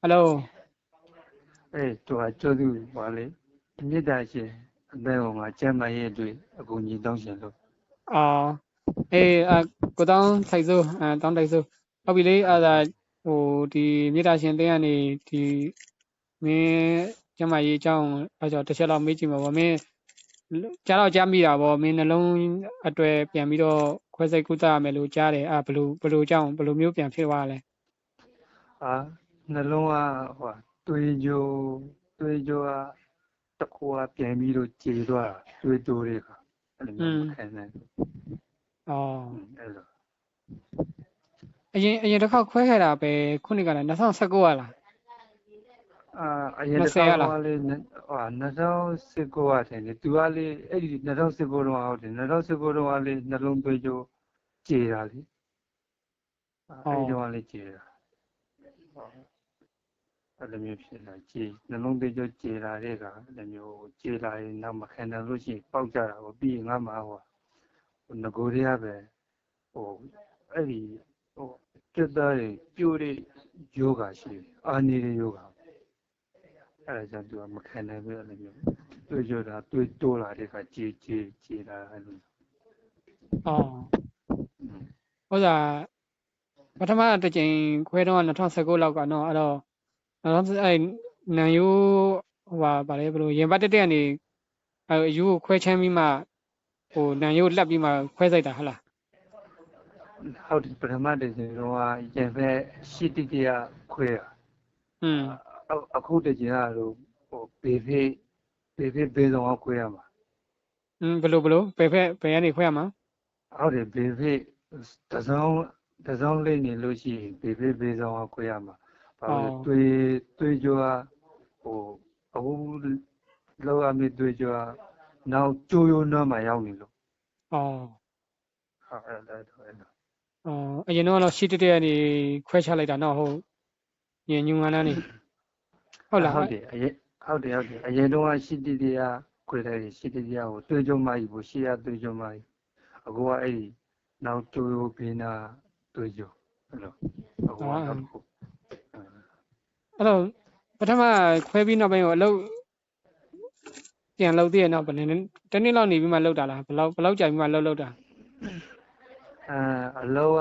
ဟယ်လိုအေးသူကကျိုးသူပါလေမြေတားရှင်အသက်ဟောငါကျမ်းမာရဲ့အတွက်အကူကြီးတောင်းရှင်လို့အော်အေးအကိုတောင်းထိုက်စိုးအဲတောင်းထိုက်စိုးဟုတ်ပြီလေအဲ့ဒါဟိုဒီမြေတားရှင်တင်းကနေဒီမင်းကျမကြီးအကြောင်းအဲ့ကြောင့်တစ်ချက်တော့မေးကြည့်မှာပေါ့မင်းကြားတော့ကြားမိတာပေါ့မင်းနှလုံးအတွေ့ပြန်ပြီးတော့ခွဲစိတ်ကုသရမယ်လို့ကြားတယ်အဲ့ဘလို့ဘလို့အကြောင်းဘလို့မျိုးပြန်ဖြစ်သွားလဲဟာ နှလုံးကဟိုတွေးကြိုးတွေးကြိုးကတစ်ခုကပြန်ပြီးတော့ကြေသွားတာတွေးတိုးတွေကအဲ့လိုမျိုးမခံနိုင်ဘူးအော်အဲ့လိုအရင်အရင်တစ်ခေါက်ခွဲခဲ့တာပဲခုနှစ်ကလည်း2019ကလားအာအရင်တစ်ခါကလေးဟာ2019ကတည်းကသူကလေအဲ့ဒီ2019တော့ဟုတ်တယ်2019တော့လေနှလုံးသွေးကြိုးကြေတာလေအဲ့ဒီတော့လေကြေတာ အဲ့လိုမျိုးဖြစ်လာကြေနှလုံးသွေးကြိုးကြေလာတဲ့ကအဲ့လိုမျိုးကြေလာရင်နောက်မခံနိုင်လို့ရှိရင်ပေါက်ကြတာပေါ့ပြီးရင်ငါမှဟိုငကိုတွေကပဲဟိုအဲ့ဒီဟိုတက်သားတွေပြိုးတဲ့ယောဂရှိတယ်အာနေတဲ့ယောဂအဲ့ဒါကြောင့်သူကမခံနိုင်ဘူးအဲ့လိုမျိုးတွေ့ကြတာတွေ့တိုးလာတဲ့ခါကြေကြေကြေလာအဲ့လိုအော်ဟုတ်တာပထမတစ်ကြိမ်ခွဲတော့2019လောက်ကနော်အဲ့တော့ တော့အဲ့နန်ယိုးဟိုပါဗာလဲဘယ်လိုရင်ပတ်တက်တက်ကနေအဲ့အယူကိုခွဲချမ်းပြီးမှဟိုနန်ယိုးလက်ပြီးမှခွဲစိုက်တာဟုတ်လား ဟုတ်တယ်ပထမတစ်ချိန်တော့ရင်ဖက်ရှိတိတရခွဲတာ อืม အခုတစ်ချိန်ကတော့ဟိုဘေဖေးဘေဖေးဘေးဆောင်ခွဲရမှာ อืมဘယ်လိုဘယ်လိုဘယ်ဖက်ဘယ်ကနေခွဲရမှာ ဟုတ်တယ်ဘေဖေးတစောင်းတစောင်းလေးနေလို့ရှိရင်ဘေဖေးဘေးဆောင်ခွဲရမှာ ဘာလို့တွေ့တွေ့ကြဟိုအခုလောရမေတွေ့ကြနောက်ကျိုးရိုးနှမ်းမှာရောက်နေလို့အော်ဟုတ်အဲ့ဒါတော့အဲ့ဒါအော်အရင်တော့ရှိတက်တက်ကနေခွဲချလိုက်တာနော်ဟုတ်ညညူငန်းန်းနေဟုတ်လားဟုတ်တယ်အရင်ဟုတ်တယ်ဟုတ်တယ်အရင်တော့ရှိတိတရားခွေလိုက်တယ်ရှိတိတရားကိုတွေးကြုံမှကြီးကိုရှေ့ရတွေးကြုံမှကြီးအခုကအဲ့ဒီနောက်ကျိုးရိုးပင်နာတွေးကြုံအဲ့လိုအခုကတော့ အဲ့တော့ပထမခွဲပြီးနောက်ပိုင်းကိုအလုပ်ပြန်လုပ်သေးရနော်ဘယ်နည်းတနေ့လောက်နေပြီးမှလုပ်တာလားဘယ်လောက်ဘယ်လောက်ကြာပြီးမှလုပ်လုပ်တာအဲအလောက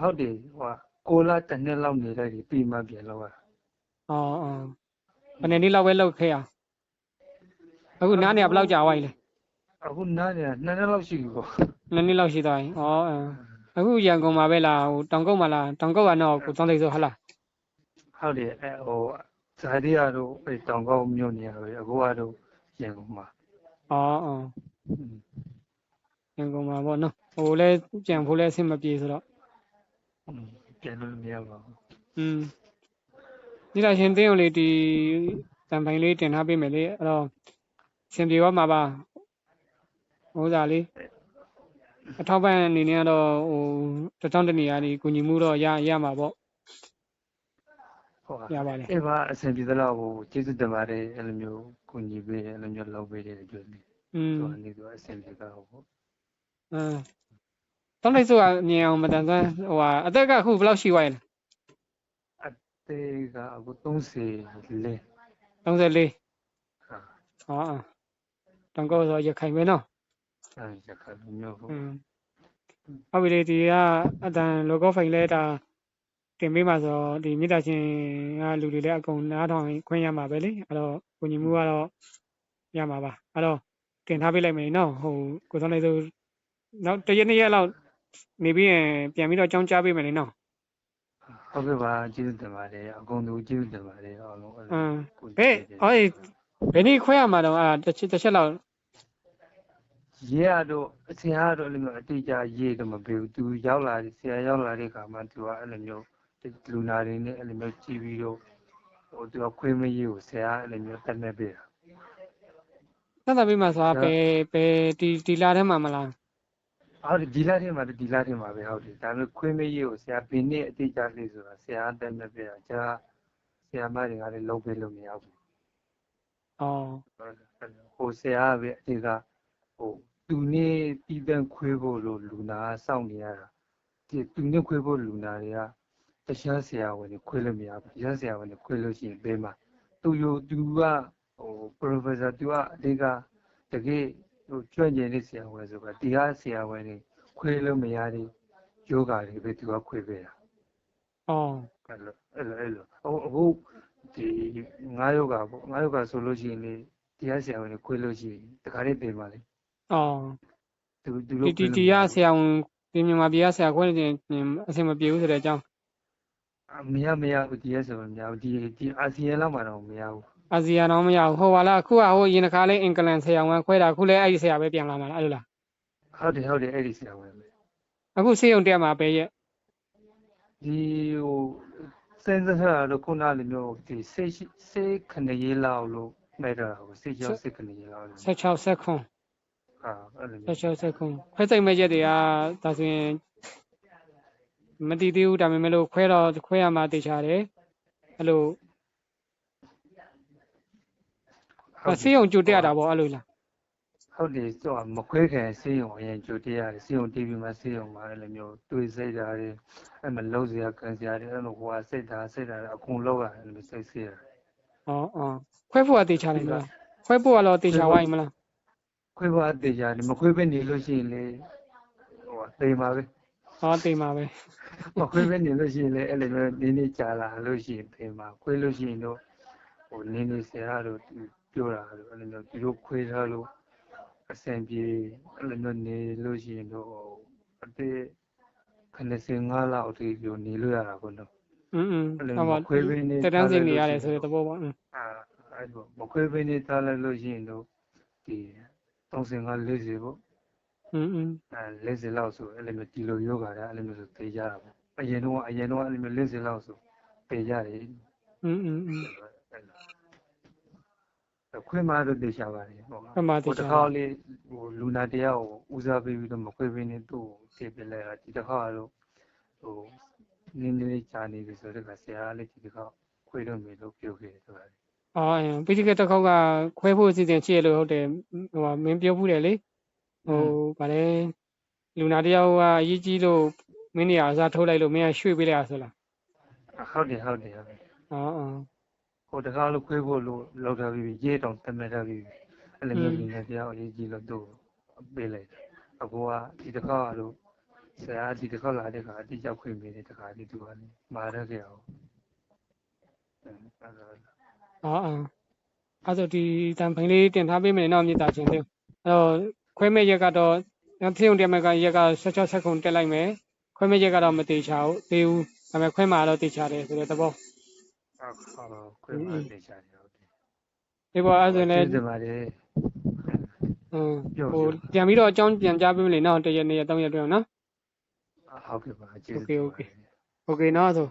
ဟုတ်တယ်ဟိုကိုလာတစ်နှစ်လောက်နေလိုက်ပြီးမှပြန်လောက်ရအော်အော်ဘယ်နည်းနေ့လောက်ပဲလုပ်ခဲ့အောင်အခုနားနေဘယ်လောက်ကြာသွားပြီလဲအခုနားနေတာနှစ်နှစ်လောက်ရှိပြီပေါ့နှစ်နှစ်လောက်ရှိသွားပြီဩအဲအခုရန်ကုန်မှာပဲလားဟိုတောင်ကုတ်မှာလားတောင်ကုတ်ကတော့ကိုသောင်းသိဆိုဟုတ်လား ဟုတ်တယ်အဲဟိုဇာတိရတို့အဲ့တောင်ကောက်မြို့နေရပဲအခုကတော့ရန်ကုန်မှာအော်အော်ရန်ကုန်မှာပေါ့နော်ဟိုလဲပြန်ဖို့လဲအဆင်မပြေဆိုတော့ပြန်လို့မရပါဘူးอืมဒီလာရှင်တင်းုံလေးဒီတံပိုင်လေးတင်ထားပေးမယ်လေအဲ့တော့အဆင်ပြေသွားမှာပါဟိုစားလေးအထောက်ပံ့အနေနဲ့ကတော့ဟိုတစ်ထောင်တစ်နေရာဒီကုညီမှုတော့ရရမှာပေါ့ ဟုတ်ပါ ရပါတယ် အေးပါအဆင်ပြေသလားဟိုကျေးဇူးတင်ပါတယ်အဲ့လိုမျိုးကိုညီပေးတယ်အဲ့လိုမျိုးလုပ်ပေးတယ်ကြွနေ อืม သူကနေသူအဆင်ပြေတာဟုတ်ပေါ့ အင်းတောင်းလိုက်ဆိုအမြင်အောင်မတန်ဆန်းဟိုဟာအသက်ကအခုဘယ်လောက်ရှိသွားရလဲ တေးကအခု30လေး 34 ဟာ ဟောတောင်ကောဆိုရခိုင်ပဲနော် အဲ့ရခါမျိုးဟုတ် อืมဟုတ်ပြီလေဒီကအတန် logo file လဲဒါ တင်ပေးမှာဆိုတော့ဒီမိသားချင်းကလူတွေလည်းအကုန်နားထောင်ခွင့်ရမှာပဲလေအဲ့တော့ကိုညီမှုကတော့ရမှာပါအဲ့တော့တင်ထားပေးလိုက်မယ်နော်ဟိုကိုစောင်းလေးဆိုနောက်တစ်ရက်နှစ်ရက်လောက်နေပြီးရင်ပြန်ပြီးတော့ကြောင်းကြားပေးမယ်လေနော်ဟုတ်ကဲ့ပါကျေးဇူးတင်ပါတယ်အကုန်လုံးကျေးဇူးတင်ပါတယ်အားလုံးအဲ့အလိုင်းကိုဘယ်အော်အေးဘယ်နည်းခွဲရမှာတော့အာတစ်ချက်တစ်ချက်လောက်ရေရတော့အစင်ရတော့အဲ့လိုမျိုးအတိအကျရေးတော့မပေးဘူးသူရောက်လာတယ်ဆရာရောက်လာတဲ့ခါမှသူကအဲ့လိုမျိုး လူနာတွေနဲ့အဲ့လိုမျိုးကြည့်ပြီးတော့ဟိုသူကခွေးမရေးကိုဆရာအဲ့လိုမျိုးတက်နေပေးတာသက်သာပေးမှာဆိုတာဘယ်ဘယ်ဒီဒီလာထဲမှာမလားဟုတ်တယ်ဒီလာထဲမှာဒီလာထဲမှာပဲဟုတ်တယ်ဒါပေမဲ့ခွေးမရေးကိုဆရာဘယ်နှစ်အတိအကျလေးဆိုတာဆရာတက်နေပေးတာဂျာဆရာမတွေကလည်းလုံးပေးလို့မရဘူးအော်ဟိုဆရာကပဲအတိကဟိုသူနဲ့ပြီးတန်းခွေးဖို့လို့လူနာကစောင့်နေရတာဒီသူနဲ့ခွေးဖို့လူနာတွေက တခြားဆရာဝန်တွေခွဲလို့မရဘူးတခြားဆရာဝန်တွေခွဲလို့ရှိရင်ဘေးမှာသူယူသူကဟို professor သူကအဓိကတကယ်ဟိုကျွမ်းကျင်တဲ့ဆရာဝန်ဆိုကတရားဆရာဝန်တွေခွဲလို့မရတဲ့ယောဂတွေပဲသူကခွဲပေးတာအော်အဲ့လိုအဲ့လိုအဲ့လိုအခုအခုဒီငါးယောဂပေါ့ငါးယောဂဆိုလို့ရှိရင်လေတရားဆရာဝန်တွေခွဲလို့ရှိရင်တခါလေးပြင်ပါလေအော်သူသူဒီတို့ဒီဒီရဆရာဝန်ဒီမြန်မာပြည်ကဆရာခွဲနေတယ်အဆင်မပြေဘူးဆိုတဲ့အကြောင်း မရမရဘူးတရားဆရာဝန်မရဘူးဒီဒီအာဆီယံလောက်မှတော့မရဘူးအာဆီယံတော့မရဘူးဟိုပါလားအခုကဟိုရင်တစ်ခါလေးအင်္ဂလန်ဆရာဝန်ခွဲတာအခုလည်းအဲ့ဒီဆရာပဲပြန်လာမှာလားအဲ့လိုလားဟုတ်တယ်ဟုတ်တယ်အဲ့ဒီဆရာဝန်ပဲအခုစေယုံတက်မှာပဲရဲ့ဒီဟိုစဉ်းစားရတော့ခုနလိုမျိုးဒီစိတ်ရှိစိတ်ခဏရေးလောက်လို့မဲ့တာကိုစိတ်ကြောက်စိတ်ခဏရေးလောက်လို့16ဆက်ခွန်ဟာအဲ့လိုမျိုး16ဆက်ခွန်ခွဲစိတ်မဲ့ချက်တွေကဒါဆိုရင် မတည်သေးဘူးဒါပေမဲ့လို့ခွဲတော့ခွဲရမှာတေချာတယ်အဲ့လိုဟုတ်စေယုံကြိုတက်ရတာပေါ့အဲ့လိုလားဟုတ်တယ်ဆိုတော့မခွဲခင်စေးရုံအရင်ကြိုတရားစေးရုံ TV မှာစေးရုံမှာအဲ့လိုမျိုးတွေးစိတ်တာတွေအဲ့မလုံးစရာကန်စရာတွေအဲ့လိုဟိုဟာစိတ်တာစိတ်တာအကုန်လုံးရတယ်အဲ့လိုစိတ်စေးတာဩဩခွဲဖို့ကတေချာတယ်မလားခွဲဖို့ကတော့တေချာဝိုင်းမလားခွဲပါအသေးကြတယ်မခွဲပဲနေလို့ရှိရင်လေဟိုတိမ်ပါပဲ ဟောတေမှာပဲ မခွဲပဲနေလို့ရှိရင်လေအဲ့လိုမျိုးနေနေကြာလာလို့ရှိရင်တိမ်ပါခွဲလို့ရှိရင်တော့ဟိုနေနေဆရာတို့ပြောတာလို့အဲ့လိုမျိုးသူတို့ခွဲထားလို့အဆင်ပြေအဲ့လိုမျိုးနေလို့ရှိရင်တော့အသေး95လောက်အထိပြောနေလို့ရတာပေါ့နော် อืมอืม အဲ့လို ဟောပါ မျိုးခွဲပေးနေ တက်တန်းစင်နေရတယ်ဆိုတဲ့သဘောပေါ့อืม အာအဲ့လိုမခွဲပေးနေထားလိုက်လို့ရှိရင်တော့ဒီ35 40ပေါ့ อืมอืม အဲလက်စလောက်ဆိုအဲ့လိုမျိုးဒီလိုယောဂါတွေအဲ့လိုမျိုးဆိုသိကြတာပေါ့အရင်တော့အရင်တော့အဲ့လိုမျိုးလက်စလောက်ဆိုသိကြတယ် อืมอืมอืม အဲ့လိုခွင့်မတော့သိချပါတယ်ဟုတ် ခွင့်မသိချ ဟိုတစ်ခါလေးဟိုလူနာတရားကိုဦးစားပေးပြီးတော့မခွင့်ပေးနေသူ့ကိုသိပြလိုက်တာဒီတစ်ခါတော့ဟိုနင်းနေလေးကြာနေပြီဆိုတော့ကဆရာလေးဒီတစ်ခါခွေတော့မယ်လို့ပြောခဲ့တယ်ဆိုတာ အော်အင်းပြီးဒီကတစ်ခေါက်ကခွဲဖို့အစီအစဉ်ရှိရလို့ဟုတ်တယ်ဟိုမင်းပြောဘူးတယ်လေ ဟိုဗါလဲလူနာတယောက်ကအရေးကြီးလို့မင်းနေရာအစားထိုးလိုက်လို့မင်းကရွှေ့ပေးလိုက်ရဆိုလားဟုတ်တယ်ဟုတ်တယ်ဟုတ်တယ်အော်အော်ဟိုတကားလို့ခွေးဖို့လို့လောက်ထားပြီးရေးတောင်တမက်ထားပြီးအဲ့လိုမျိုးอืมလူနေတရားအရေးကြီးလို့သူ့ကိုပေးလိုက်တယ်အခုကဒီတကားလို့ဆရာဒီတကားလာတဲ့ခါအတိအကျခွင့်ပေးတဲ့တကားဒီသူကလည်းမာရခဲ့အောင်အဲ့ဒါအော်အော်အဲ့ဆိုဒီတန်ဖိုင်လေးတင်ထားပေးမယ်နော်မြေတာချင်းလေးအဲ့တော့ ခွဲမဲ့ရက်ကတော့သေုံတက်မဲ့ကရက်က16ဆက်ခုတက်လိုက်မယ်ခွဲမဲ့ရက်ကတော့မတေချာဘူးသေးဘူးဒါပေမဲ့ခွဲမှာတော့တေချာတယ်ဆိုတဲ့သဘော အော်ခွင့်မနေချာတယ်ဟုတ်တယ် ဒီပေါ်အဲ့ဆိုရင်လည်း ကျေးဇူးပါတယ် อืม ပြော ဟို ပြော ပြန်ပြီးတော့အကြောင်းပြန်ကြားပေးမလို့နော်တစ်ရက်နှစ်ရက်သုံးရက်အတွင်းနော် ဟုတ်ကဲ့ပါကျေးဇူး Okay, okay. โอเคเนาะဆို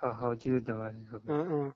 ဟုတ်ဟုတ်ကျေးဇူးတင်ပါတယ်ဟုတ် အ ကဲ့ င်းအင်း